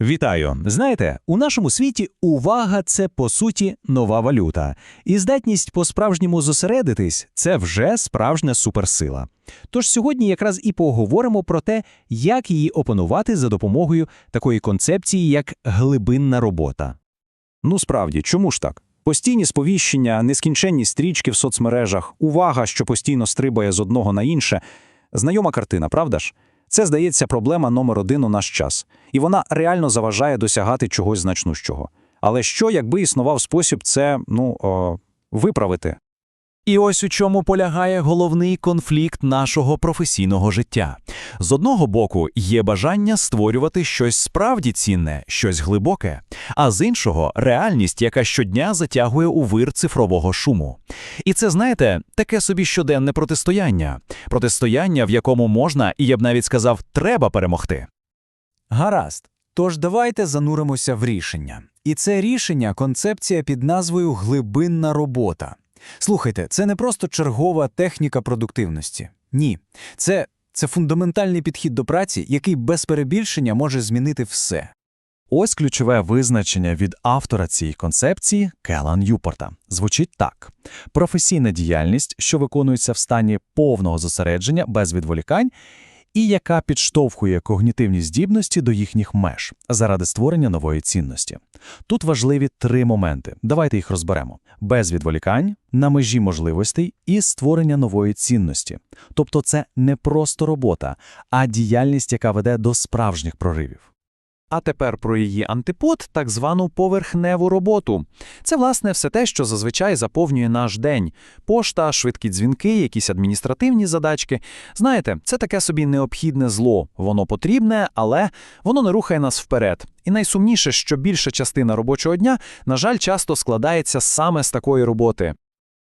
Вітаю! Знаєте, у нашому світі увага це по суті нова валюта, і здатність по-справжньому зосередитись це вже справжня суперсила. Тож сьогодні якраз і поговоримо про те, як її опанувати за допомогою такої концепції, як глибинна робота. Ну справді, чому ж так? Постійні сповіщення, нескінченні стрічки в соцмережах, увага, що постійно стрибає з одного на інше. Знайома картина, правда ж? Це, здається, проблема номер один у наш час. І вона реально заважає досягати чогось значнущого. Але що, якби існував спосіб це, ну, о, виправити? І ось у чому полягає головний конфлікт нашого професійного життя. З одного боку, є бажання створювати щось справді цінне, щось глибоке, а з іншого реальність, яка щодня затягує у вир цифрового шуму. І це, знаєте, таке собі щоденне протистояння, протистояння, в якому можна, і я б навіть сказав, треба перемогти. Гаразд. Тож давайте зануримося в рішення. І це рішення концепція під назвою глибинна робота. Слухайте, це не просто чергова техніка продуктивності. Ні, це, це фундаментальний підхід до праці, який без перебільшення може змінити все. Ось ключове визначення від автора цієї концепції Келла Ньюпорта. Звучить так: професійна діяльність, що виконується в стані повного зосередження без відволікань, і яка підштовхує когнітивні здібності до їхніх меж заради створення нової цінності. Тут важливі три моменти. Давайте їх розберемо: без відволікань, на межі можливостей і створення нової цінності. Тобто, це не просто робота, а діяльність, яка веде до справжніх проривів. А тепер про її антипод, так звану поверхневу роботу. Це, власне, все те, що зазвичай заповнює наш день. Пошта, швидкі дзвінки, якісь адміністративні задачки. Знаєте, це таке собі необхідне зло. Воно потрібне, але воно не рухає нас вперед. І найсумніше, що більша частина робочого дня, на жаль, часто складається саме з такої роботи.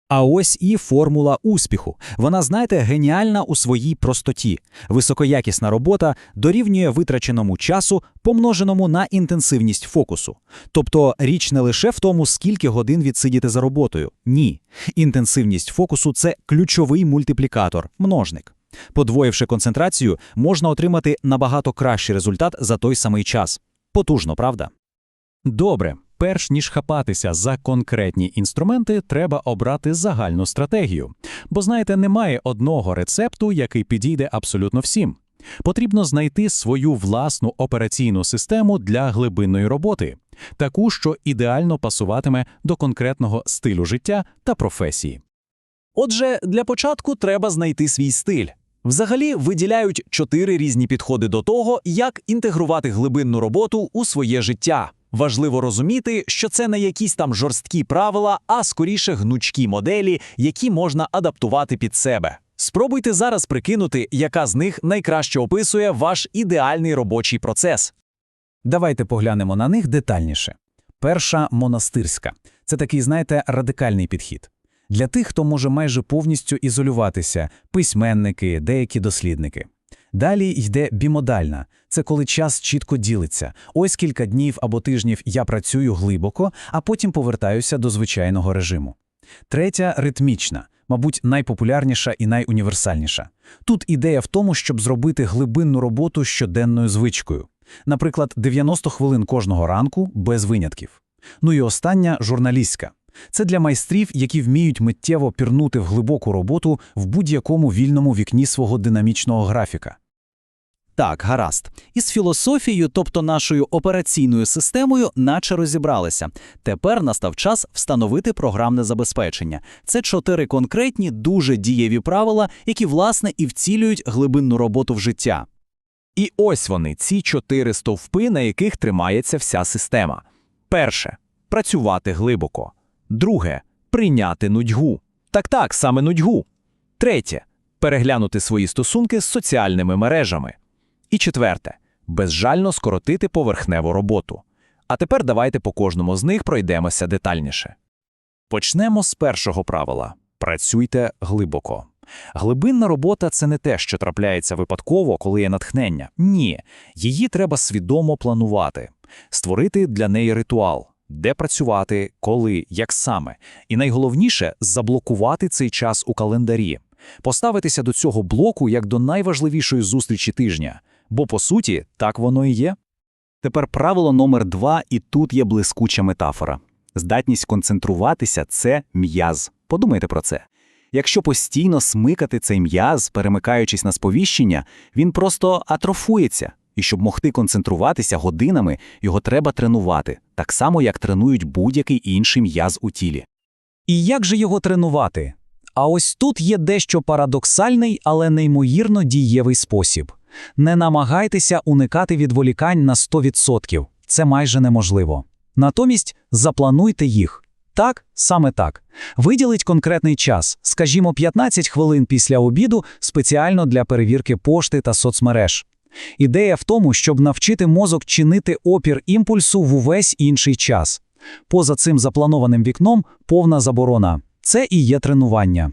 А ось і формула успіху. Вона, знаєте, геніальна у своїй простоті. Високоякісна робота дорівнює витраченому часу, помноженому на інтенсивність фокусу. Тобто річ не лише в тому, скільки годин відсидіти за роботою. Ні. Інтенсивність фокусу це ключовий мультиплікатор, множник. Подвоївши концентрацію, можна отримати набагато кращий результат за той самий час. Потужно, правда? Добре, перш ніж хапатися за конкретні інструменти, треба обрати загальну стратегію. Бо знаєте, немає одного рецепту, який підійде абсолютно всім. Потрібно знайти свою власну операційну систему для глибинної роботи, таку, що ідеально пасуватиме до конкретного стилю життя та професії. Отже, для початку треба знайти свій стиль. Взагалі виділяють чотири різні підходи до того, як інтегрувати глибинну роботу у своє життя. Важливо розуміти, що це не якісь там жорсткі правила, а скоріше гнучкі моделі, які можна адаптувати під себе. Спробуйте зараз прикинути, яка з них найкраще описує ваш ідеальний робочий процес. Давайте поглянемо на них детальніше. Перша монастирська це такий, знаєте, радикальний підхід. Для тих, хто може майже повністю ізолюватися, письменники, деякі дослідники. Далі йде бімодальна це коли час чітко ділиться. Ось кілька днів або тижнів я працюю глибоко, а потім повертаюся до звичайного режиму. Третя ритмічна, мабуть, найпопулярніша і найуніверсальніша. Тут ідея в тому, щоб зробити глибинну роботу щоденною звичкою. Наприклад, 90 хвилин кожного ранку без винятків. Ну і остання журналістська. Це для майстрів, які вміють миттєво пірнути в глибоку роботу в будь-якому вільному вікні свого динамічного графіка. Так, гаразд. Із філософією, тобто нашою операційною системою, наче розібралися. Тепер настав час встановити програмне забезпечення. Це чотири конкретні, дуже дієві правила, які, власне, і вцілюють глибинну роботу в життя. І ось вони, ці чотири стовпи, на яких тримається вся система. Перше працювати глибоко. Друге прийняти нудьгу. Так так, саме нудьгу. Третє переглянути свої стосунки з соціальними мережами. І четверте безжально скоротити поверхневу роботу. А тепер давайте по кожному з них пройдемося детальніше. Почнемо з першого правила працюйте глибоко. Глибинна робота це не те, що трапляється випадково, коли є натхнення. Ні, її треба свідомо планувати, створити для неї ритуал, де працювати, коли, як саме. І найголовніше заблокувати цей час у календарі, поставитися до цього блоку як до найважливішої зустрічі тижня. Бо по суті, так воно і є. Тепер правило номер два, і тут є блискуча метафора. Здатність концентруватися це м'яз. Подумайте про це. Якщо постійно смикати цей м'яз, перемикаючись на сповіщення, він просто атрофується. І щоб могти концентруватися годинами, його треба тренувати, так само як тренують будь-який інший м'яз у тілі. І як же його тренувати? А ось тут є дещо парадоксальний, але неймовірно дієвий спосіб. Не намагайтеся уникати відволікань на 100%. Це майже неможливо. Натомість заплануйте їх. Так, саме так. Виділіть конкретний час, скажімо, 15 хвилин після обіду спеціально для перевірки пошти та соцмереж. Ідея в тому, щоб навчити мозок чинити опір імпульсу в увесь інший час. Поза цим запланованим вікном повна заборона. Це і є тренування.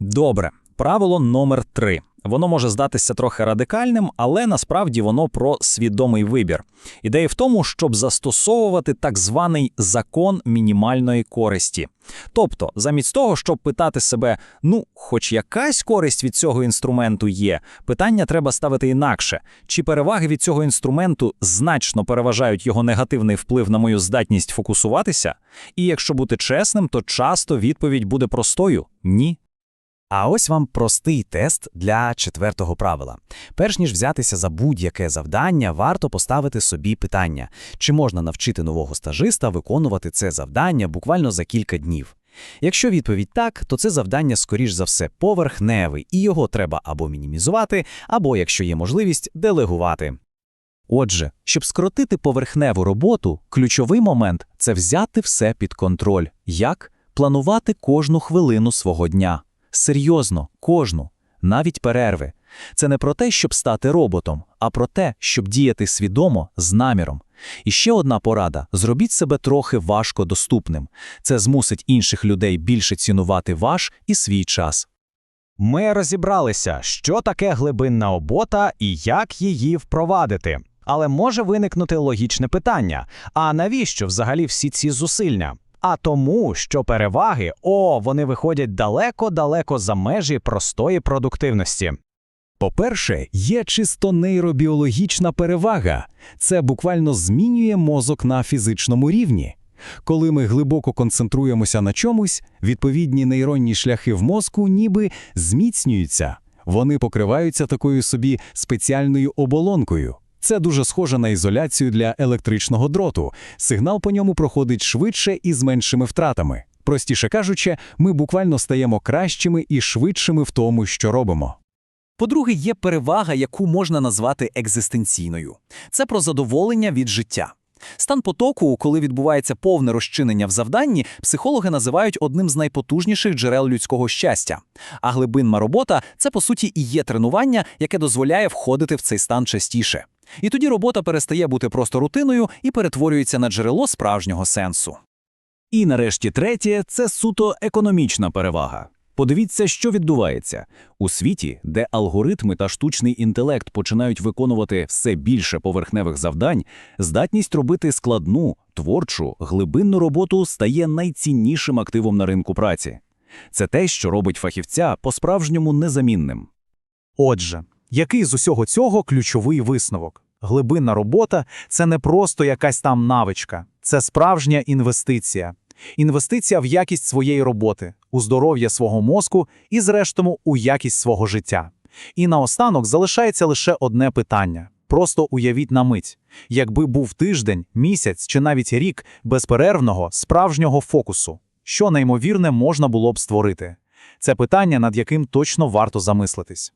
Добре, правило номер три. Воно може здатися трохи радикальним, але насправді воно про свідомий вибір. Ідея в тому, щоб застосовувати так званий закон мінімальної користі. Тобто, замість того, щоб питати себе, ну, хоч якась користь від цього інструменту є, питання треба ставити інакше: чи переваги від цього інструменту значно переважають його негативний вплив на мою здатність фокусуватися? І якщо бути чесним, то часто відповідь буде простою ні. А ось вам простий тест для четвертого правила. Перш ніж взятися за будь-яке завдання, варто поставити собі питання, чи можна навчити нового стажиста виконувати це завдання буквально за кілька днів. Якщо відповідь так, то це завдання, скоріш за все, поверхневе, і його треба або мінімізувати, або, якщо є можливість, делегувати. Отже, щоб скоротити поверхневу роботу, ключовий момент це взяти все під контроль. Як? Планувати кожну хвилину свого дня. Серйозно, кожну, навіть перерви. Це не про те, щоб стати роботом, а про те, щоб діяти свідомо з наміром. І ще одна порада: зробіть себе трохи важко доступним. Це змусить інших людей більше цінувати ваш і свій час. Ми розібралися, що таке глибинна обота і як її впровадити. Але може виникнути логічне питання: а навіщо взагалі всі ці зусилля? А тому, що переваги, о, вони виходять далеко-далеко за межі простої продуктивності. По-перше, є чисто нейробіологічна перевага. Це буквально змінює мозок на фізичному рівні. Коли ми глибоко концентруємося на чомусь, відповідні нейронні шляхи в мозку ніби зміцнюються. Вони покриваються такою собі спеціальною оболонкою. Це дуже схоже на ізоляцію для електричного дроту. Сигнал по ньому проходить швидше і з меншими втратами. Простіше кажучи, ми буквально стаємо кращими і швидшими в тому, що робимо. По-друге, є перевага, яку можна назвати екзистенційною. Це про задоволення від життя. Стан потоку, коли відбувається повне розчинення в завданні, психологи називають одним з найпотужніших джерел людського щастя. А глибинна робота це по суті і є тренування, яке дозволяє входити в цей стан частіше. І тоді робота перестає бути просто рутиною і перетворюється на джерело справжнього сенсу. І нарешті третє це суто економічна перевага. Подивіться, що відбувається у світі, де алгоритми та штучний інтелект починають виконувати все більше поверхневих завдань, здатність робити складну, творчу, глибинну роботу стає найціннішим активом на ринку праці. Це те, що робить фахівця по-справжньому незамінним. Отже, який з усього цього ключовий висновок? Глибинна робота це не просто якась там навичка, це справжня інвестиція. Інвестиція в якість своєї роботи, у здоров'я свого мозку і, зрештою, у якість свого життя. І наостанок залишається лише одне питання. Просто уявіть на мить, якби був тиждень, місяць чи навіть рік безперервного, справжнього фокусу, що неймовірне можна було б створити? Це питання, над яким точно варто замислитись.